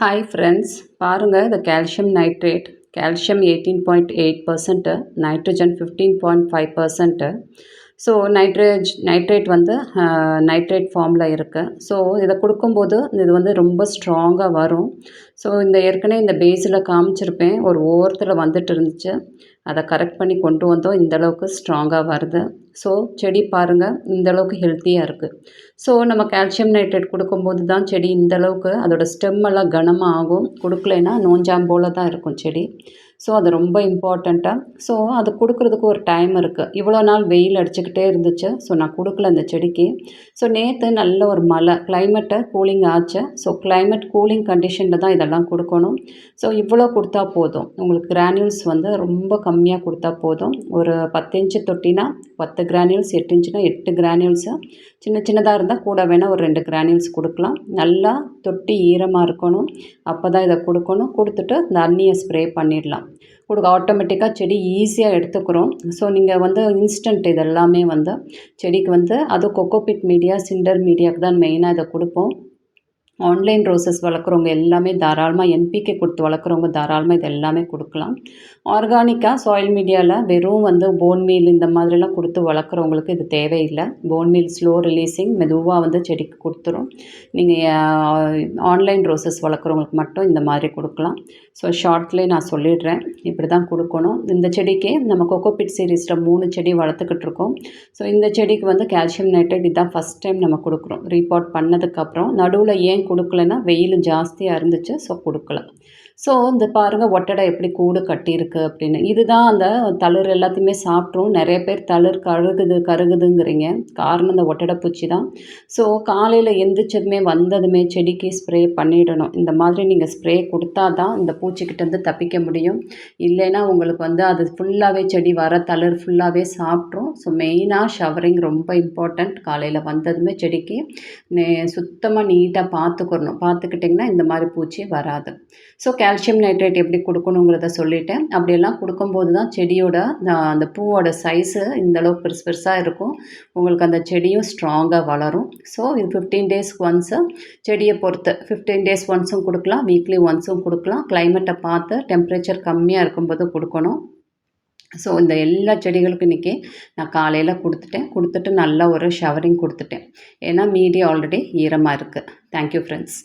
Hi friends பாருங்கள் இந்த calcium nitrate calcium eighteen point eight percent nitrogen fifteen point five percent so nitrate nitrate வந்து nitrate ஃபார்மில் இருக்குது so இதை கொடுக்கும்போது இது வந்து ரொம்ப ஸ்ட்ராங்காக வரும். ஸோ இந்த ஏற்கனவே இந்த பேஸில் காமிச்சிருப்பேன். ஒரு ஓரத்தில் வந்துட்டு இருந்துச்சு. அதை கரெக்ட் பண்ணி கொண்டு வந்தோம். இந்தளவுக்கு ஸ்ட்ராங்காக வருது. ஸோ செடி பாருங்கள் இந்தளவுக்கு ஹெல்த்தியாக இருக்குது ஸோ நம்ம கால்சியம் நைட்ரேட் கொடுக்கும்போது தான் செடி இந்தளவுக்கு அதோடய ஸ்டெம்மெல்லாம் கனமாக ஆகும். கொடுக்கலைன்னா நோஞ்சாம்போல தான் இருக்கும் செடி. ஸோ அது ரொம்ப இம்பார்ட்டண்ட்டாக ஸோ அது கொடுக்குறதுக்கு ஒரு டைம் இருக்குது இவ்வளோ நாள் வெயில் அடிச்சுக்கிட்டே இருந்துச்சு. ஸோ நான் கொடுக்கல அந்த செடிக்கு. ஸோ நேற்று நல்ல ஒரு மழை. கிளைமேட்டை கூலிங் ஆச்சு. ஸோ கிளைமேட் கூலிங் கண்டிஷனில் தான் இதெல்லாம் கொடுக்கணும். ஸோ இவ்வளோ கொடுத்தா போதும். உங்களுக்கு கிரானியூல்ஸ் வந்து ரொம்ப கம்மியாக கொடுத்தா போதும். ஒரு பத்து இன்ச்சு தொட்டினா பத்து கிரானியூல்ஸ் எட்டு இன்ச்சுனா எட்டு கிரானியூல்ஸு சின்ன சின்னதாக இருந்தால் கூட வேணால் ஒரு ரெண்டு கிரானியூல்ஸ் கொடுக்கலாம். நல்லா தொட்டி ஈரமாக இருக்கணும். அப்போ தான் இதை கொடுக்கணும். கொடுத்துட்டு தண்ணியை அண்ணியை ஸ்ப்ரே பண்ணிடலாம். கொடுக்க ஆட்டோமேட்டிக்காக செடி ஈஸியாக எடுத்துக்கிறோம். ஸோ நீங்கள் வந்து இன்ஸ்டன்ட் இது எல்லாமே வந்து செடிக்கு வந்து அது கொக்கோபிட் மீடியா சிண்டர் மீடியாவுக்கு தான் மெயினாக இதை கொடுப்போம். ஆன்லைன் ரோசஸ் வளர்க்குறவங்க எல்லாமே தாராளமாக என்பிகே கொடுத்து வளர்க்குறவங்க தாராளமாக இது எல்லாமே கொடுக்கலாம். ஆர்கானிக்காக சாயில் மீடியாவில் வெறும் வந்து போன் மீல் இந்த மாதிரிலாம் கொடுத்து வளர்க்குறவங்களுக்கு இது தேவையில்லை. போன் மீல் ஸ்லோ ரிலீஸிங் மெதுவாக வந்து செடிக்கு கொடுத்துரும். நீங்கள் ஆன்லைன் ரோசஸ் வளர்க்குறவங்களுக்கு மட்டும் இந்த மாதிரி கொடுக்கலாம். ஸோ ஷார்ட்லேயே நான் சொல்லிடுறேன். இப்படி தான் கொடுக்கணும். இந்த செடிக்கே நம்ம கொக்கோபிட் சீரீஸில் மூணு செடி வளர்த்துக்கிட்டு இருக்கோம் ஸோ இந்த செடிக்கு வந்து கால்சியம் நைட்ரேட் இதுதான் ஃபஸ்ட் டைம் நம்ம கொடுக்குறோம். ரீபார்ட் பண்ணதுக்கப்புறம் நடுவில் ஏன் கொடுக்கலன்னா வெயில் ஜாஸ்தியாக இருந்துச்சு ஸோ கொடுக்கல. ஸோ இந்த பாருங்கள் ஒட்டடை எப்படி கூடு கட்டியிருக்கு அப்படின்னு. இதுதான் அந்த தளிர் எல்லாத்தையுமே சாப்பிட்ரும் நிறைய பேர் தளிர் கருகுது கருகுதுங்கிறீங்க. காரணம் இந்த ஒட்டடை பூச்சி தான். ஸோ காலையில் எந்திரிச்சதுமே வந்ததுமே செடிக்கு ஸ்ப்ரே பண்ணிடணும். இந்த மாதிரி நீங்கள் ஸ்ப்ரே கொடுத்தா தான் இந்த பூச்சிக்கிட்டேருந்து தப்பிக்க முடியும். இல்லைன்னா உங்களுக்கு வந்து அது ஃபுல்லாகவே செடி வர தளிர் ஃபுல்லாகவே சாப்பிட்ரும். ஸோ மெயினாக ஷவரிங் ரொம்ப இம்பார்ட்டண்ட் காலையில் வந்ததுமே செடிக்கு நே சுத்தமாக நீட்டாக பார்த்துக்கிறணும் பார்த்துக்கிட்டிங்கன்னா இந்த மாதிரி பூச்சி வராது. ஸோ கால்சியம் நைட்ரேட் எப்படி கொடுக்கணுங்கிறத சொல்லிட்டேன். அப்படியெல்லாம் கொடுக்கும்போது தான் செடியோட அந்த பூவோட சைஸு இந்தளவுக்கு பெருசு பெருசாக இருக்கும். உங்களுக்கு அந்த செடியும் ஸ்ட்ராங்காக வளரும். ஸோ இது ஃபிஃப்டீன் டேஸ்க்கு ஒன்ஸு செடியை பொறுத்து. ஃபிஃப்டீன் டேஸ் ஒன்ஸும் கொடுக்கலாம். வீக்லி ஒன்ஸும் கொடுக்கலாம். கிளைமேட்டை பார்த்து டெம்பரேச்சர் கம்மியாக இருக்கும்போது கொடுக்கணும். ஸோ இந்த எல்லா செடிகளுக்கும் இன்றைக்கி நான் காலையில் கொடுத்துட்டேன். கொடுத்துட்டு நல்லா ஒரு ஷவரிங் கொடுத்துட்டேன். ஏன்னா மீடியா ஆல்ரெடி ஈரமாக இருக்குது தேங்க்யூ ஃப்ரெண்ட்ஸ்